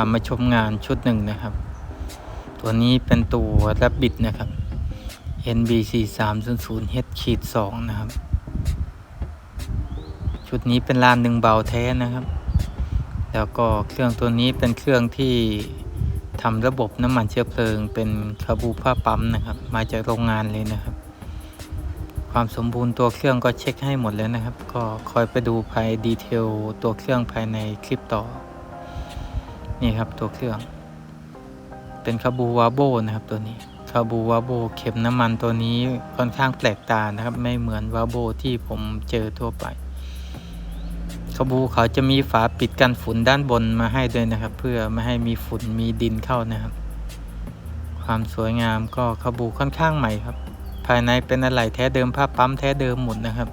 ามาชมงานชุดหนึ่งนะครับ ตัวนี้เป็นตัว Rabbit นะครับ NBC 3 0 0 H ขีด2นะครับ ชุดนี้เป็นลานหนึ่งเบาแท้นะครับ แล้วก็เครื่องตัวนี้เป็นเครื่องที่ทำระบบน้ำมันเชื้อเพลิง เป็นคาบูผ้าปั๊มนะครับ มาจากโรงงานเลยนะครับ ความสมบูรณ์ตัวเครื่องก็เช็คให้หมดแล้วนะครับ ก็คอยไปดูภายดีเทลตัวเครื่องภายในคลิปต่อ นี่ครับตัวเครื่อง เป็นคาบูวาโบนะครับตัวนี้คาบูวาโบเข็มน้ำมันตัวนี้ค่อนข้างแปลกตานะครับ ไม่เหมือนวาโบที่ผมเจอทั่วไปคาบูเขาจะมีฝาปิดกันฝุ่นด้านบนมาให้ด้วยนะครับ เพื่อไม่ให้มีฝุ่นมีดินเข้านะครับ ความสวยงามก็คาบูค่อนข้างใหม่ครับ ภายในเป็นอะไหล่แท้เดิมผ้าปั๊มแท้เดิมหมดนะครับ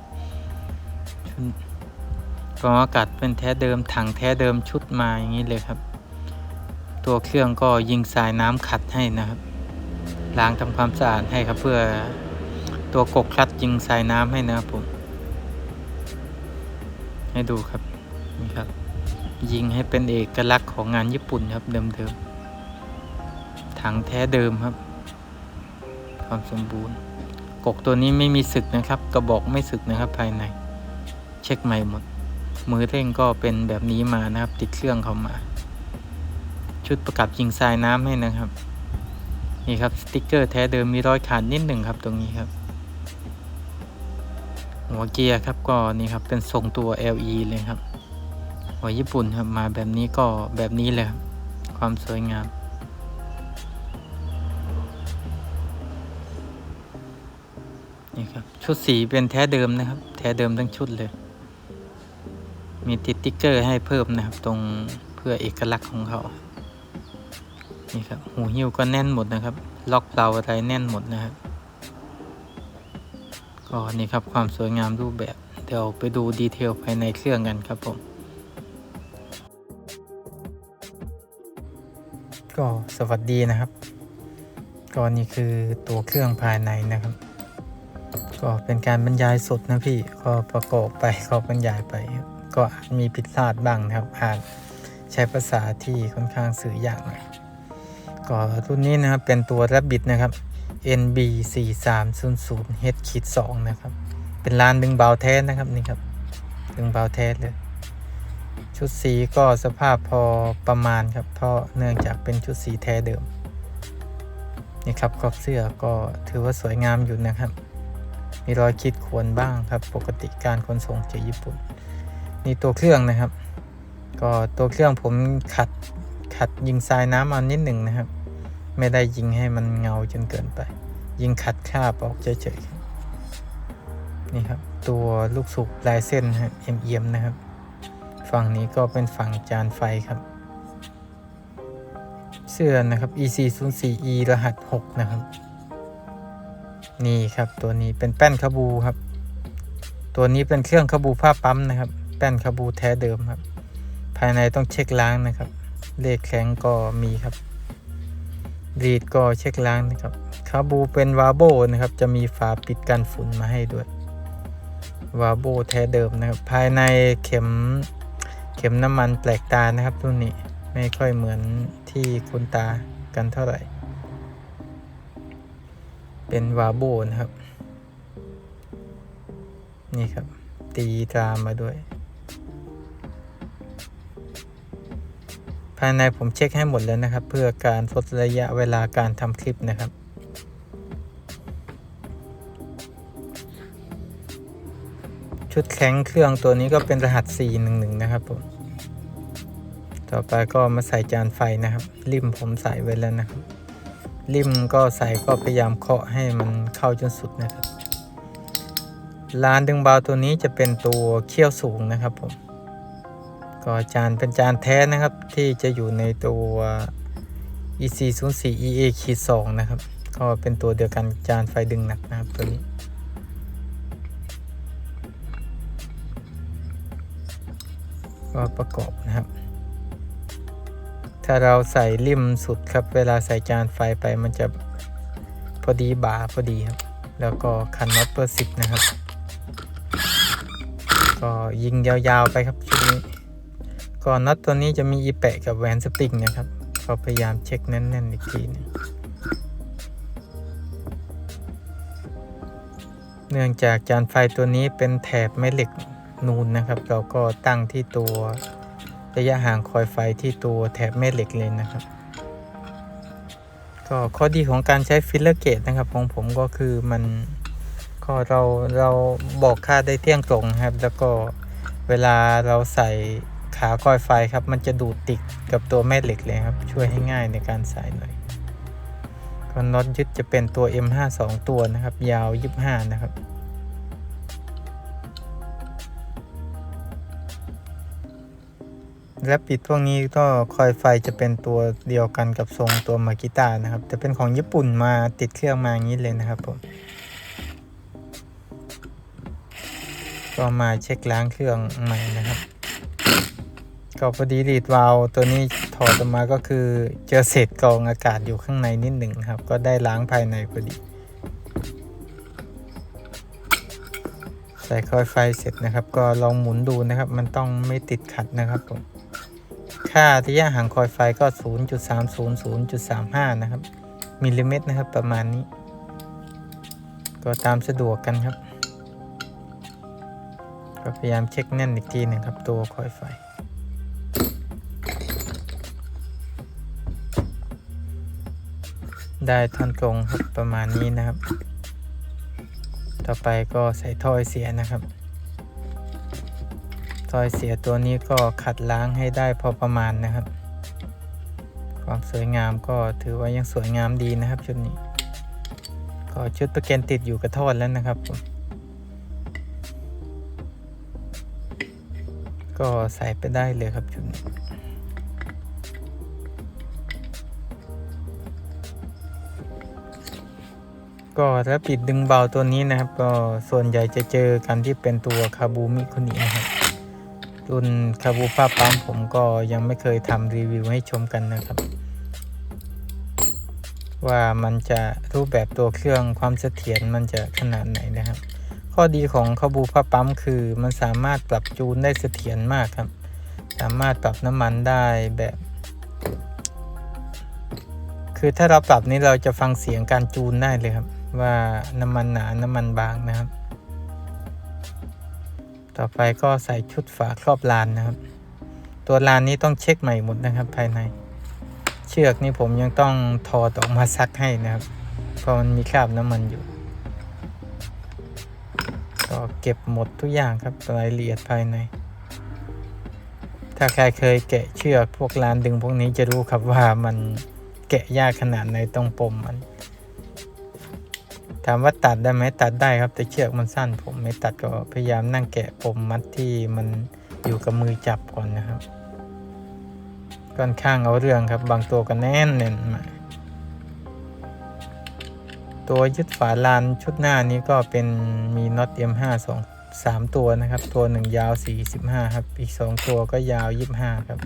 กองอากาศเป็นแท้เดิมถังแท้เดิมชุดมาอย่างนี้เลยครับ ตัวเครื่องก็ยิงสายน้ำขัดให้นะครับ ล้างทำความสะอาดให้ครับเพื่อตัวกกคลัดยิงสายน้ำให้นะครับผม ให้ดูครับนี่ครับ ยิงให้เป็นเอกลักษณ์ของงานญี่ปุ่นครับเดิมๆถังแท้เดิมครับ ความสมบูรณ์ กกตัวนี้ไม่มีสึกนะครับ กระบอกไม่สึกนะครับภายใน เช็คใหม่หมด มือเร่งก็เป็นแบบนี้มานะครับ ติดเครื่องเข้ามา ชุดประกับยิงทรายน้ำให้นะครับ นี่ครับสติกเกอร์แท้เดิมมีรอยขาดนิดหนึ่งครับตรงนี้ครับ หัวเกียร์ครับก็นี่ครับเป็นทรงตัว LE เลยครับ หัวญี่ปุ่นครับมาแบบนี้ก็แบบนี้เลยครับความสวยงามนี่ครับชุดสีเป็นแท้เดิมนะครับ แท้เดิมทั้งชุดเลย มีติดติ๊กเกอร์ให้เพิ่มนะครับ ตรงเพื่อเอกลักษณ์ของเขา นี่ครับหูหิ้วก็แน่นหมดนะครับ ล็อกเปลาอะไรแน่นหมดนะครับก็นี่ครับความสวยงามรูปแบบเดี๋ยวไปดูดีเทลภายในเครื่องกันครับผมก็สวัสดีนะครับก็นี่คือตัวเครื่องภายในนะครับ ก็เป็นการบรรยายสดนะพี่ก็ประกอบไปก็บรรยายไป ก็อาจมีผิดพลาดบ้างนะครับอาจใช้ภาษาที่ค่อนข้างสื่อยากหน่อย ก็รุ่นนี้นะครับเป็นตัว Rabbit นะครับ NB 4 3 0 0 H ขีด2นะครับ เป็นลานดึงเบาแท้นะครับนี่ครับ ดึงเบาแท้เลย ชุดสีก็สภาพพอประมาณครับ เพราะเนื่องจากเป็นชุดสีแท้เดิม นี่ครับขอบเสื้อก็ถือว่าสวยงามอยู่นะครับ มีรอยขีดข่วนบ้างครับ ปกติการขนส่งจากญี่ปุ่น นี่ตัวเครื่องนะครับ ก็ตัวเครื่องผมขัด ขัดยิงทรายน้ำเอานิดหนึ่งนะครับ ไม่ได้ยิงให้มันเงาจนเกินไป ยิงขัดคราบออกเฉยๆนี่ครับ ตัวลูกสูบลายเส้นฮะเอียมๆนะครับ ฝั่งนี้ก็เป็นฝั่งจานไฟครับ เสื้อนะครับ EC 0 4 E รหัส 6 นะครับ นี่ครับตัวนี้เป็นแป้นคาบูครับ ตัวนี้เป็นเครื่องคาบูผ้าปั๊มนะครับ แป้นคาบูแท้เดิมครับ ภายในต้องเช็คล้างนะครับ เลขแข็งก็มีครับรีดก็เช็คล้างนะครับคาบูเป็นวาโบนะครับ จะมีฝาปิดกันฝุ่นมาให้ด้วยวาโบแท้เดิมนะครับ ภายในเข็มเข็มน้ำมันแปลกตานะครับรุ่นนี้ไม่ค่อยเหมือนที่คุณตากันเท่าไหร่ เป็นวาโบนะครับ นี่ครับ ตีตรามาด้วยายในผมเช็คให้หมดแล้วนะครับ เพื่อการลดระยะเวลาการทำคลิปนะครับ ชุดแข็งเครื่องตัวนี้ก็เป็นรหัส 411 นะครับผม ต่อไปก็มาใส่จานไฟนะครับ ริมผมใส่ไว้แล้วนะครับ ริมก็ใส่ก็พยายามเคาะให้มันเข้าจนสุดนะครับ ลานดึงเบาตัวนี้จะเป็นตัวเขี้ยวสูงนะครับผม ก็จานเป็นจานแท้นะครับที่จะอยู่ในตัว EC 0 4 EA ขีด2นะครับ ก็เป็นตัวเดียวกันจานไฟดึงหนักนะครับตัวนี้ ก็ประกอบนะครับ ถ้าเราใส่ริมสุดครับ เวลาใส่จานไฟไปมันจะพอดีบาพอดีครับ แล้วก็คันน็อตเบอร์สิบนะครับ ก็ยิงยาวๆไปครับชุดนี้ ก็น็อตตัวนี้จะมีอีแปะกับแหวนสปริงนะครับก็พยายามเช็คแน่นๆอีกทีนึงเนื่องจากจานไฟตัวนี้เป็นแถบแม่เหล็กนูนนะครับ เราก็ตั้งที่ตัวระยะห่างคอยไฟที่ตัวแถบแม่เหล็กเลยนะครับ ก็ข้อดีของการใช้ฟิลเลอร์เกตนะครับของผมก็คือมันก็เราเราบอกค่าได้เที่ยงตรงครับ แล้วก็เวลาเราใส่ ขาคอยไฟครับ มันจะดูดติดกับตัวแม่เหล็กเลยครับ ช่วยให้ง่ายในการใส่หน่อยก็น็อตยึดจะเป็นตัว M52 ตัวนะครับ ยาว 25 นะครับและปิดพวกนี้ก็คอยไฟจะเป็นตัวเดียวกันกับทรงตัวมากิตานะครับ แต่เป็นของญี่ปุ่นมาติดเครื่องมาอย่างนี้เลยนะครับผม ก็มาเช็คล้างเครื่องใหม่นะครับ ก็พอดีรีดวาลตัวนี้ถอดออกมาก็คือเจอเศษกรองอากาศอยู่ข้างในนิดหนึ่งครับ ก็ได้ล้างภายในพอดี ใส่คอยไฟเสร็จนะครับ ก็ลองหมุนดูนะครับ มันต้องไม่ติดขัดนะครับผมค่าระยะห่างคอยไฟก็ 0.30 0.35 นะครับ มิลลิเมตรนะครับประมาณนี้ ก็ตามสะดวกกันครับ ก็พยายามเช็คแน่นอีกทีหนึ่งครับตัวคอยไฟ ได้ท่อนกรงครับประมาณนี้นะครับ ต่อไปก็ใส่ถ้อยเสียนะครับถ้อยเสียตัวนี้ก็ขัดล้างให้ได้พอประมาณนะครับ ความสวยงามก็ถือว่ายังสวยงามดีนะครับชุดนี้ ก็ชุดประเกนติดอยู่กับท่อแล้วนะครับผมก็ใส่ไปได้เลยครับชุดนี้ ก็ถ้าปิดดึงเบาตัวนี้นะครับ ก็ส่วนใหญ่จะเจอกันที่เป็นตัวคาบูมิคุนินะครับรุ่นคาบูผ้าปั๊มผมก็ยังไม่เคยทำรีวิวให้ชมกันนะครับ ว่ามันจะรูปแบบตัวเครื่องความเสถียรมันจะขนาดไหนนะครับ ข้อดีของคาบูผ้าปั๊มคือมันสามารถปรับจูนได้เสถียรมากครับ สามารถปรับน้ำมันได้แบบคือถ้าเราปรับนี้เราจะฟังเสียงการจูนได้เลยครับ ว่าน้ำมันหนา น้ำมันบางนะครับ ต่อไปก็ใส่ชุดฝาครอบลานนะครับ ตัวลานนี้ต้องเช็คใหม่หมดนะครับภายใน เชือกนี่ผมยังต้องถอดออกมาซักให้นะครับ เพราะมันมีคราบน้ำมันอยู่ ก็เก็บหมดทุกอย่างครับรายละเอียดภายใน ถ้าใครเคยแกะเชือกพวกลานดึงพวกนี้จะรู้ครับว่ามันแกะยากขนาดไหนตรงปมมัน ถามว่าตัดได้ไหมตัดได้ครับ แต่เชือกมันสั้นผมไม่ตัดก็พยายามนั่งแกะปมมัดที่มันอยู่กับมือจับก่อนนะครับค่อนข้างเอาเรื่องครับ บางตัวก็แน่นเน่นมาตัวยึดฝาลานชุดหน้านี้ก็เป็นมีน็อต M5 สองสามตัวนะครับ ตัวหนึ่งยาว 45 ครับ อีก 2 ตัวก็ยาว 25 ครับ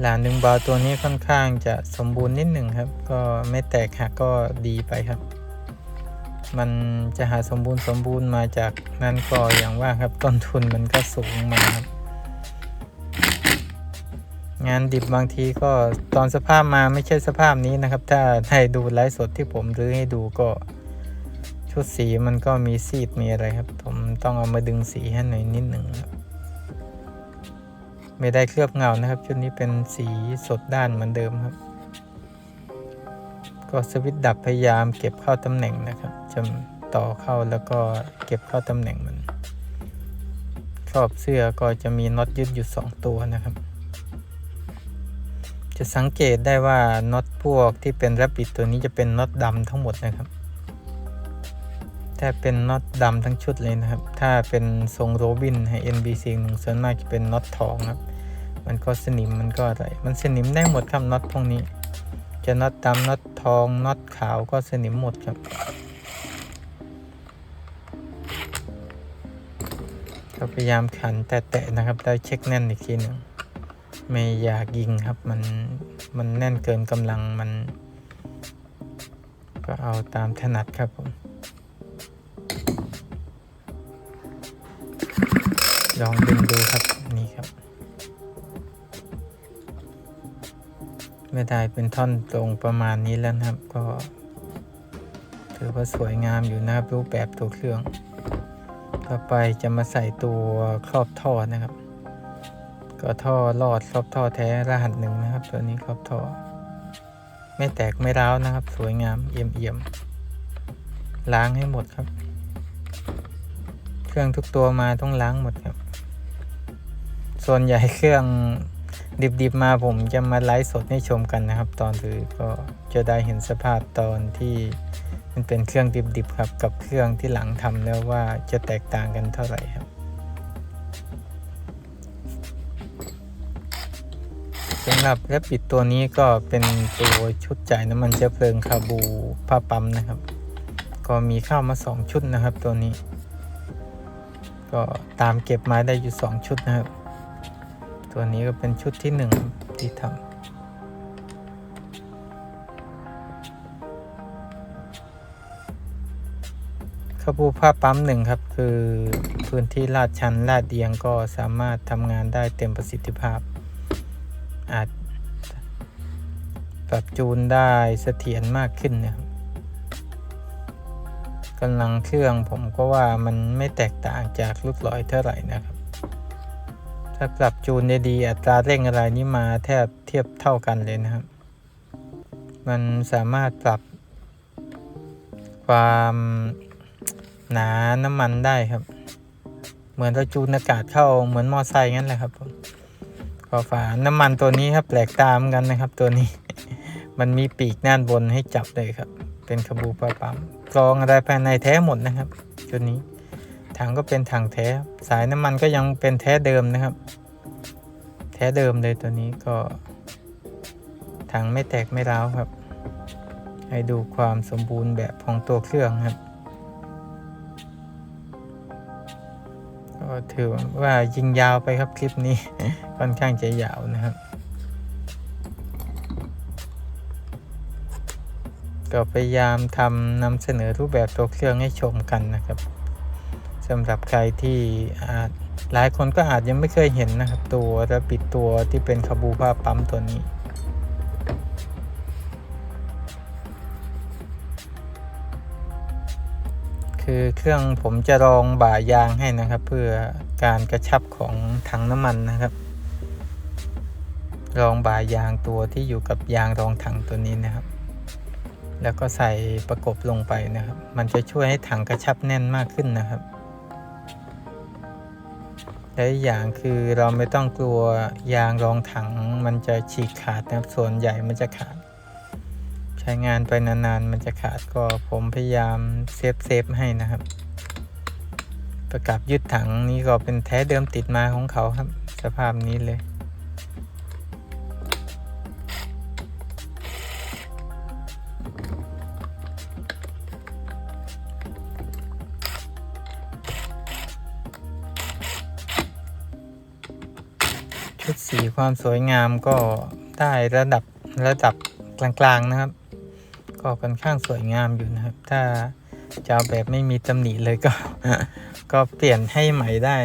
หลานหนึ่งบาตัวนี้ค่อนข้างจะสมบูรณ์นิดหนึ่งครับ ก็ไม่แตกหักก็ดีไปครับ มันจะหาสมบูรณ์สมบูรณ์มาจากนั้นก็อย่างว่าครับต้นทุนมันก็สูงมาครับ งานดิบบางทีก็ตอนสภาพมาไม่ใช่สภาพนี้นะครับ ถ้าให้ดูไลฟ์สดที่ผมรื้อให้ดูก็ชุดสีมันก็มีซีดมีอะไรครับ ผมต้องเอามาดึงสีให้หน่อยนิดหนึ่งครับ ไม่ได้เคลือบเงานะครับ ชุดนี้เป็นสีสดด้านเหมือนเดิมครับ ก็สวิตดับพยายามเก็บเข้าตำแหน่งนะครับจะต่อเข้าแล้วก็เก็บเข้าตำแหน่งมันครอบเสื้อก็จะมีน็อตยึดอยู่ 2 ตัวนะครับ จะสังเกตได้ว่าน็อตพวกที่เป็นแรบบิดตัวนี้จะเป็นน็อตดำทั้งหมดนะครับถ้าเป็นน็อตดำทั้งชุดเลยนะครับ ถ้าเป็นทรงโรบินให้ NBC หนึ่งส่วนมากจะเป็นน็อตทองครับ มันก็สนิมมันก็อะไร มันสนิมได้หมดครับน็อตพวกนี้ จะน็อตดำน็อตทองน็อตขาวก็สนิมหมดครับ ก็พยายามขันแตะๆนะครับได้เช็คแน่นอีกทีหนึ่งไม่อยากยิงครับมันมันแน่นเกินกำลังมัน ก็เอาตามถนัดครับผมลองดึงดูครับ ไม่ได้เป็นท่อนตรงประมาณนี้แล้วนะครับ ก็ ถือว่าสวยงามอยู่นะครับรูปแบบตัวเครื่อง ต่อไปจะมาใส่ตัวครอบท่อนะครับ ก็ท่อลอดครอบท่อแท้รหัสหนึ่งนะครับ ตัวนี้ครอบท่อ ไม่แตกไม่ร้าวนะครับ สวยงามเอี่ยมเอี่ยมๆล้างให้หมดครับ เครื่องทุกตัวมาต้องล้างหมดครับ ส่วนใหญ่เครื่อง ดิบๆมาผมจะมาไลฟ์สดให้ชมกันนะครับ ตอนถือก็จะได้เห็นสภาพตอนที่มันเป็นเครื่องดิบๆครับกับเครื่องที่หลังทำแล้วว่าจะแตกต่างกันเท่าไหร่ครับสำหรับแรปปิดตัวนี้ก็เป็นตัวชุดจ่ายน้ำมันเชื้อเพลิงคาบูผ้าปั๊มนะครับ ก็มีเข้ามา 2 ชุดนะครับตัวนี้ ก็ตามเก็บมาได้อยู่ 2 ชุดนะครับ ตัวนี้ก็เป็นชุดที่1ที่ทำคาบูผ้าปั๊มหนึ่งครับ คือพื้นที่ลาดชันลาดเอียงก็สามารถทำงานได้เต็มประสิทธิภาพ อาจปรับจูนได้เสถียรมากขึ้นนะครับกำลังเครื่องผมก็ว่ามันไม่แตกต่างจากลูกลอยเท่าไหร่นะครับ ถ้าปรับจูนได้ดีอัตราเร่งอะไรนี่มาแทบเทียบเท่ากันเลยนะครับ มันสามารถปรับความหนาน้ำมันได้ครับ เหมือนเราจูนอากาศเข้าเหมือนมอไซค์งั้นแหละครับผมก็ฝาน้ำมันตัวนี้ครับแปลกตามกันนะครับ ตัวนี้ มันมีปีกด้านบนให้จับเลยครับ เป็นขบูปลาปั๊มกรองอะไรภายในแท้หมดนะครับชุดนี้ ถังก็เป็นถังแท้ สายน้ำมันก็ยังเป็นแท้เดิมนะครับ แท้เดิมเลยตัวนี้ก็ ถังไม่แตกไม่ร้าวครับ ให้ดูความสมบูรณ์แบบของตัวเครื่องครับก็ถือว่ายิงยาวไปครับคลิปนี้ ค่อนข้างจะยาวนะครับ ก็พยายามทำนำเสนอรูปแบบตัวเครื่องให้ชมกันนะครับ สำหรับใครที่อาจหลายคนก็อาจยังไม่เคยเห็นนะครับ ตัวระบิดตัวที่เป็นคาบูผ้าปั๊มตัวนี้ คือเครื่องผมจะรองบ่ายางให้นะครับ เพื่อการกระชับของถังน้ำมันนะครับ รองบ่ายางตัวที่อยู่กับยางรองถังตัวนี้นะครับ แล้วก็ใส่ประกบลงไปนะครับ มันจะช่วยให้ถังกระชับแน่นมากขึ้นนะครับ และอย่างคือเราไม่ต้องกลัวยางรองถังมันจะฉีกขาดนะครับส่วนใหญ่มันจะขาด ใช้งานไปนานๆมันจะขาดก็ผมพยายามเซฟเซฟให้นะครับ ประกับยึดถังนี้ก็เป็นแท้เดิมติดมาของเขาครับ สภาพนี้เลย สีความสวยงามก็ได้ระดับระดับกลางๆนะครับ ก็ค่อนข้างสวยงามอยู่นะครับ ถ้าจะเอาแบบไม่มีตำหนิเลยก็ ก็เปลี่ยนให้ใหม่ได้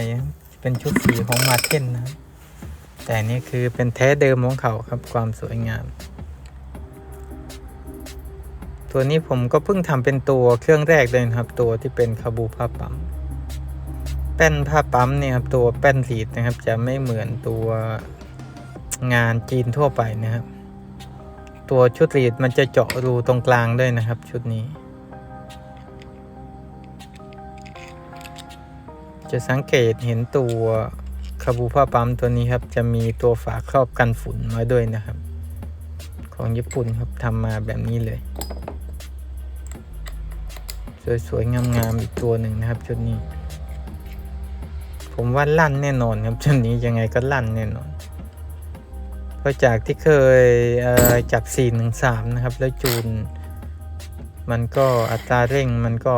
เป็นชุดสีของมาเทนนะครับ แต่นี่คือเป็นแท้เดิมของเขาครับความสวยงาม ตัวนี้ผมก็เพิ่งทำเป็นตัวเครื่องแรกเลยนะครับ ตัวที่เป็นคาบูผ้าปั๊มแป้นผ้าปั๊มเนี่ยครับตัวแป้นสีดนะครับ จะไม่เหมือนตัว งานจีนทั่วไปนะครับ ตัวชุดรีดมันจะเจาะรูตรงกลางด้วยนะครับ ชุดนี้ จะสังเกตเห็นตัวคาบูผ้าปั๊มตัวนี้ครับ จะมีตัวฝาครอบกันฝุ่นมาด้วยนะครับ ของญี่ปุ่นครับทำมาแบบนี้เลย สวยๆงามๆอีกตัวหนึ่งนะครับ ชุดนี้ ผมว่าลั่นแน่นอนครับชุดนี้ยังไงก็ลั่นแน่นอน เพราะจากที่เคยเจับ 413 นะครับ แล้วจูน มันก็อัตราเร่งมันก็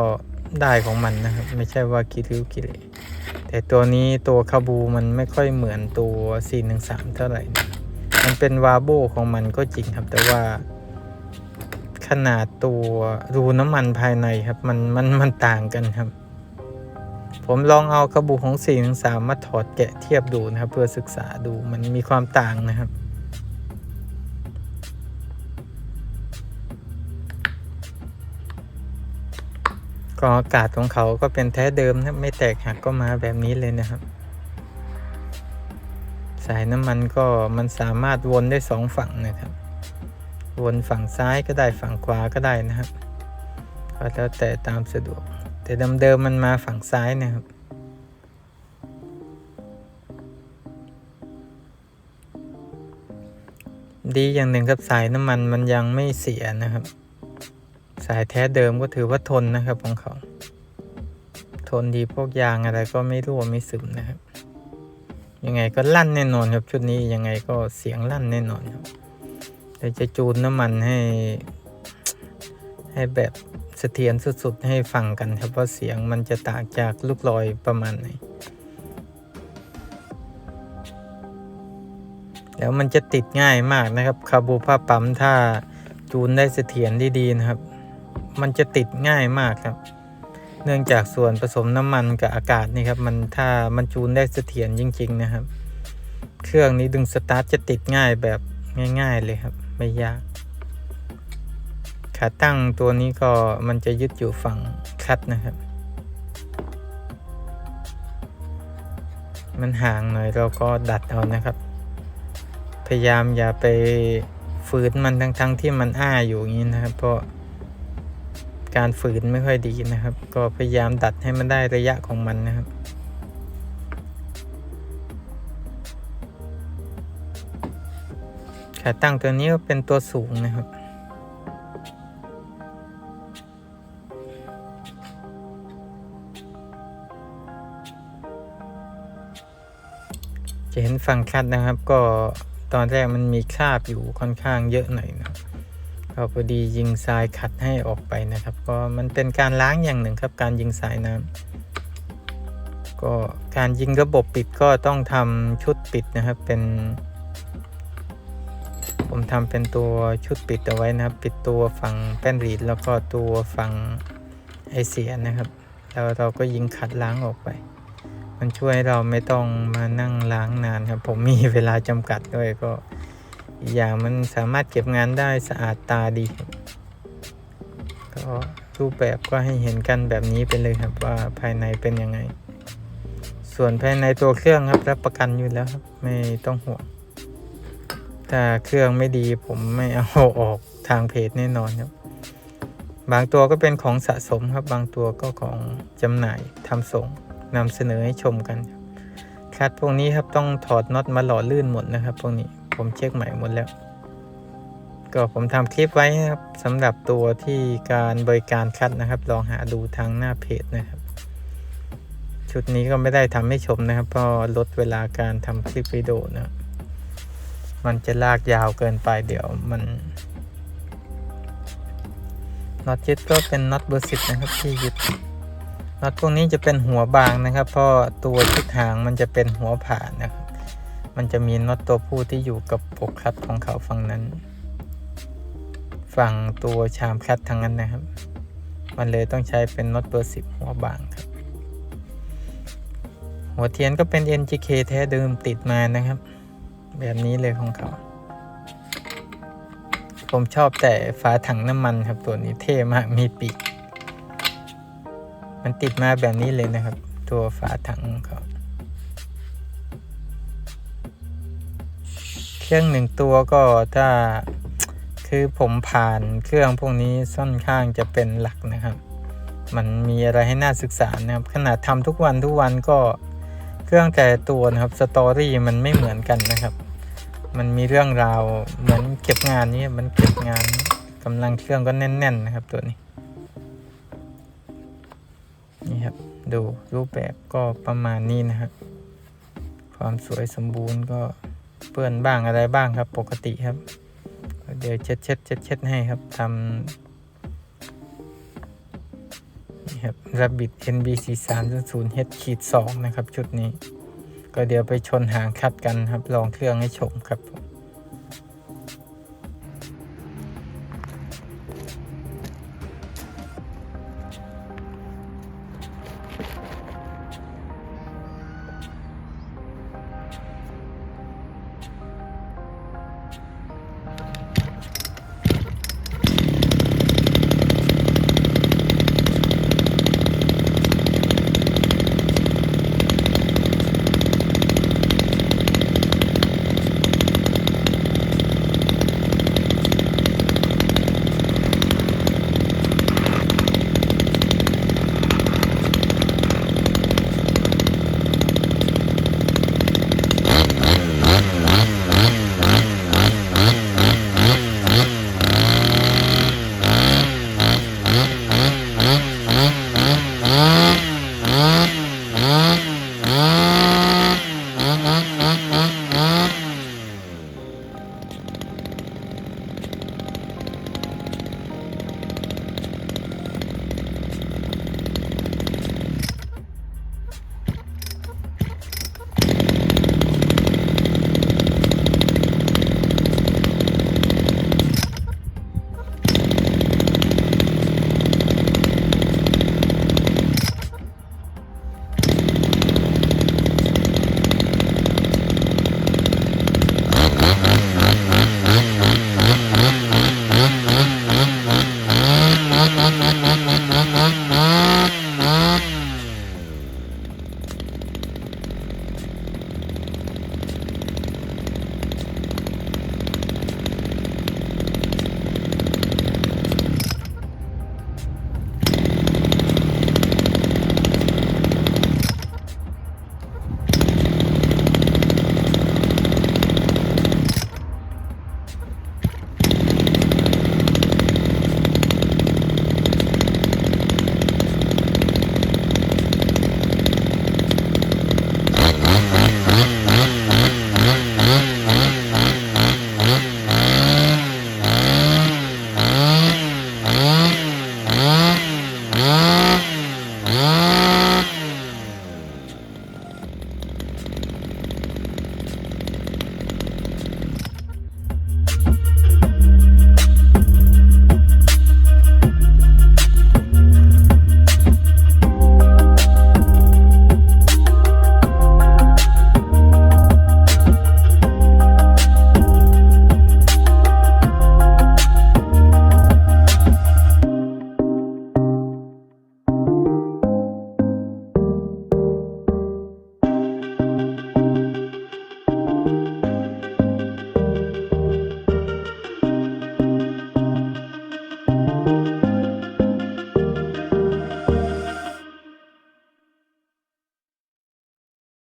ได้ของมันนะครับ ไม่ใช่ว่ากิริ้วกิเลแต่ตัวนี้ตัวคาบูมันไม่ค่อยเหมือนตัว 413 เท่าไหร่นะมันเป็นวาโบของมันก็จริงครับ แต่ว่าขนาดตัวรูน้ำมันภายในครับ มันมันมันต่างกันครับ ผมลองเอากระบุของ4ี่ถึงสามมาถอดแกะเทียบดูนะครับ เพื่อศึกษาดูมันมีความต่างนะครับ กรองอากาศของเขาก็เป็นแท้เดิมนะไม่แตกหักก็มาแบบนี้เลยนะครับ สายน้ำมันก็มันสามารถวนได้สองฝั่งนะครับ วนฝั่งซ้ายก็ได้ฝั่งขวาก็ได้นะครับก็แล้วแต่ตามสะดวก แต่เดิมๆมันมาฝั่งซ้ายนะครับดีอย่างหนึ่งครับสายน้ำมันมันยังไม่เสียนะครับ สายแท้เดิมก็ถือว่าทนนะครับของเขา ทนดีพวกยางอะไรก็ไม่รั่วไม่ซึมนะครับ ยังไงก็ลั่นแน่นอนครับชุดนี้ยังไงก็เสียงลั่นแน่นอนครับเดี๋ยวจะจูนน้ำมันให้ ให้แบบเสถียรสุดๆ ให้ฟังกันครับว่าเสียงมันจะต่างจากลูกลอยประมาณไหนแล้วมันจะติดง่ายมากนะครับคาบูผ้าปั๊มถ้าจูนได้เสถียรดีๆนะครับ มันจะติดง่ายมากครับ เนื่องจากส่วนผสมน้ำมันกับอากาศนี่ครับ มันถ้ามันจูนได้เสถียรจริง ๆ นะครับ เครื่องนี้ดึงสตาร์ทจะติดง่ายแบบง่าย ๆ เลยครับ ไม่ยาก ขาตั้งตัวนี้ก็มันจะยึดอยู่ฝั่งคัดนะครับ มันห่างหน่อยเราก็ดัดเอานะครับ พยายามอย่าไปฝืนมันทั้งๆทที่มันอ้าอยู่อย่างนี้นะครับ เพราะ การฝืนไม่ค่อยดีนะครับ ก็พยายามดัดให้มันได้ระยะของมันนะครับขาตั้งตัวนี้ก็เป็นตัวสูงนะครับจะเห็นฝั่งคัดนะครับ ก็ตอนแรกมันมีคราบอยู่ค่อนข้างเยอะหน่อยนะครับ ก็พอดียิงทรายขัดให้ออกไปนะครับ ก็มันเป็นการล้างอย่างหนึ่งครับ การยิงสายน้ำก็การยิงระบบปิดก็ต้องทำชุดปิดนะครับเป็น ผมทำเป็นตัวชุดปิดเอาไว้นะครับ ปิดตัวฝั่งแป้นรีดแล้วก็ตัวฝั่งไอเสียนะครับ แล้วเราก็ยิงขัดล้างออกไป มันช่วยให้เราไม่ต้องมานั่งล้างนานครับ ผมมีเวลาจำกัดด้วยก็ อย่างมันสามารถเก็บงานได้สะอาดตาดีก็รูปแบบก็ให้เห็นกันแบบนี้ไปเลยครับว่าภายในเป็นยังไง ส่วนภายในตัวเครื่องครับรับประกันอยู่แล้วครับไม่ต้องห่วงถ้าเครื่องไม่ดีผมไม่เอาออกทางเพจแน่นอนครับ บางตัวก็เป็นของสะสมครับ บางตัวก็ของจำหน่ายทำส่งนำเสนอให้ชมกันครับคัดพวกนี้ครับต้องถอดน็อตมาหล่อลื่นหมดนะครับพวกนี้ ผมเช็คใหม่หมดแล้ว ก็ผมทำคลิปไว้นะครับสำหรับตัวที่การบริการคัดนะครับ ลองหาดูทางหน้าเพจนะครับ ชุดนี้ก็ไม่ได้ทำให้ชมนะครับเพราะลดเวลาการทำคลิปวิดีโอนะมันจะลากยาวเกินไปเดี๋ยวมันน็อตยึดก็เป็นน็อตเบอร์สิบนะครับที่ยึดน็อตพวกนี้จะเป็นหัวบางนะครับ เพราะตัวชุดหางมันจะเป็นหัวผ่านนะครับ มันจะมีน็อตตัวผู้ที่อยู่กับปกคลัดของเขาฝั่งนั้น ฝั่งตัวชามคลัดทางนั้นนะครับ มันเลยต้องใช้เป็นน็อตเบอร์สิบหัวบางครับ หัวเทียนก็เป็น NGK แท้เดิมติดมานะครับ แบบนี้เลยของเขา ผมชอบแต่ฝาถังน้ำมันครับตัวนี้เท่มากมีปีก มันติดมาแบบนี้เลยนะครับ ตัวฝาถังของเขา เครื่องหนึ่งตัวก็ถ้าคือผมผ่านเครื่องพวกนี้ค่อนข้างจะเป็นหลักนะครับ มันมีอะไรให้น่าศึกษานะครับ ขนาดทำทุกวันทุกวันก็เครื่องแต่ตัวนะครับสตอรี่มันไม่เหมือนกันนะครับ มันมีเรื่องราวเหมือนเก็บงานนี้มันเก็บงานกำลังเครื่องก็แน่น ๆ นะครับตัวนี้นี่ครับดูรูปแบบก็ประมาณนี้นะครับความสวยสมบูรณ์ก็ เปื้อนบ้างอะไรบ้างครับ ปกติครับ เดี๋ยวเช็ดเช็ดเช็ดเช็ดให้ครับทำนี่ครับ Rabbit NBC 3 0 H ขีด2นะครับ ชุดนี้ ก็เดี๋ยวไปชนหางคัดกันครับ ลองเครื่องให้ชมครับผม